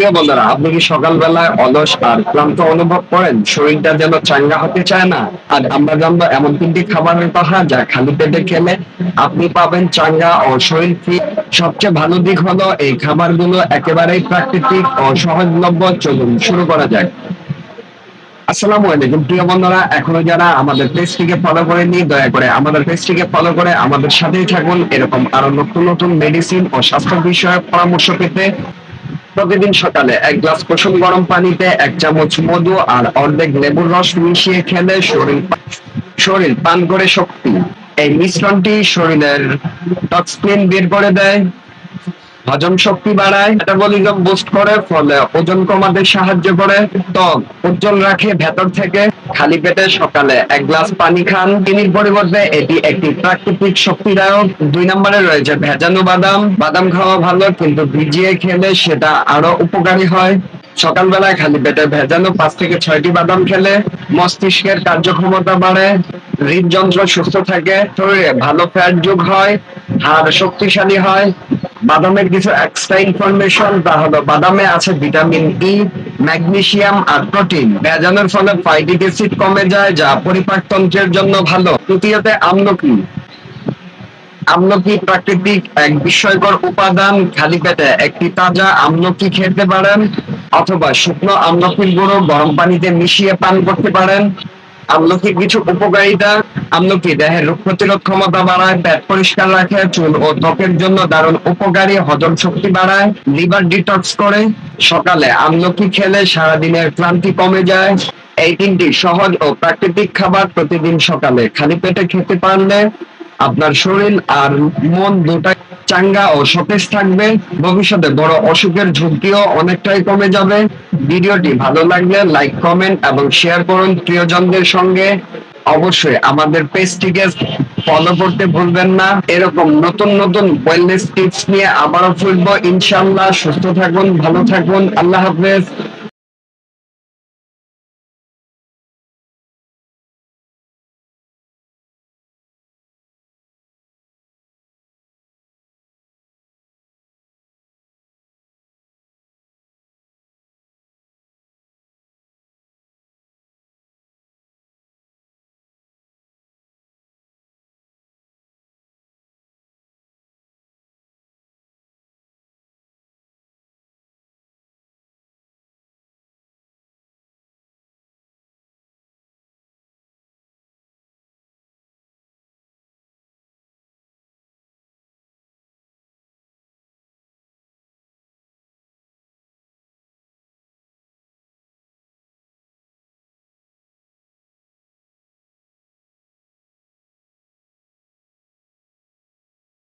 প্রিয় বন্ধুরা, আপনি কি সকালবেলায় অলস আর ক্লান্ত অনুভব করেন? শরীরটা যেন চাঙ্গা হতে চায় না? আর আমরা জানব এমন তিনটি খাবারের কথা যা খালি পেটে খেলে আপনি পাবেন চাঙ্গা ও শরীর ফিট সবচেয়ে ভালো দিক হলো এই খাবারগুলো একেবারেই প্রাকৃতিক ও সহজলভ্য চলুন শুরু করা যাক। আসসালামু আলাইকুম প্রিয় বন্ধুরা, এখনও যারা আমাদের পেজটিকে ফলো করেনি দয়া করে আমাদের পেজটিকে ফলো করে আমাদের সাথেই থাকুন। এরকম আরও নতুন নতুন মেডিসিন ও স্বাস্থ্য বিষয়ক পরামর্শ পেতে প্রতিদিন সকালে এক গ্লাস কুসুম গরম পানিতে, এক চামচ মধু আর অর্ধেক লেবুর রস মিশিয়ে খেলে শরীর শরীর পান করে শক্তি। এই মিশ্রণটি শরীরের টক্সিন বের করে দেয়। হজম শক্তি বাড়ায় মেটাবলিজম বুস্ট করে, ফলে ওজন কমাতে সাহায্য করে। ত্বক উজ্জ্বল রাখে ভেতর থেকে। খালি পেটে সকালে এক গ্লাস পানি খান। চিনির পরিবর্তে এটি একটি প্রাকৃতিক শক্তিদায়ক। দুই নম্বরে রয়েছে ভেজানো বাদাম। বাদাম খাওয়া ভালো, কিন্তু ভিজিয়ে খেলে সেটা আরও উপকারী হয়। সকালবেলায় খালি পেটে ভেজানো পাঁচ থেকে ছয়টি বাদাম খেলে মস্তিষ্কের কার্যক্ষমতা বাড়ে, হৃদযন্ত্র সুস্থ থাকে, শরীরে ভালো ফ্যাট যোগ হয়, হাড় শক্তিশালী হয় বাদামের কিছু এক্সট্রা ইনফরমেশন তা হলো বাদামে আছে ভিটামিন ই ম্যাগনেসিয়াম আর প্রোটিন ভেজানোর ফলে ফাইটিক অ্যাসিড কমে যায়, যা পরিপাকতন্ত্রের জন্য ভালো। তৃতীয়তে আমলকি। আমলকি প্রাকৃতিক এক বিস্ময়কর উপাদান, খালি পেটে একটি তাজা আমলকি খেতে পারেন, অথবা শুকনো আমলকির গুঁড়ো গরম পানিতে মিশিয়ে পান করতে পারেন। আমলকির কিছু উপকারিতা, আমলকি দেহের রোগ প্রতিরোধ ক্ষমতা বাড়ায়, পেট পরিষ্কার রাখে, চুল ও ত্বকের জন্য দারুণ উপকারী, হজম শক্তি বাড়ায়, লিভার ডিটক্স করে। সকালে আমলকি খেলে সারাদিনের ক্লান্তি কমে যায়। এই তিনটি সহজ ও প্রাকৃতিক খাবার প্রতিদিন সকালে খালি পেটে খেতে পারলে আপনার শরীর আর মন দুটাই চাঙ্গা ও সতেজ থাকবে। ভবিষ্যতে বড় অসুখের ঝুঁকিও অনেকটাই কমে যাবে। ভিডিওটি ভালো লাগলে লাইক, কমেন্ট এবং শেয়ার করুন প্রিয়জনদের সঙ্গে। অবশ্যই আমাদের পেজটিকে ফলো করতে ভুলবেন না। এরকম নতুন নতুন ওয়েলনেস টিপস নিয়ে আবারও ফিরবো। ইনশাল্লাহ সুস্থ থাকুন, ভালো থাকুন। আল্লাহ হাফেজ।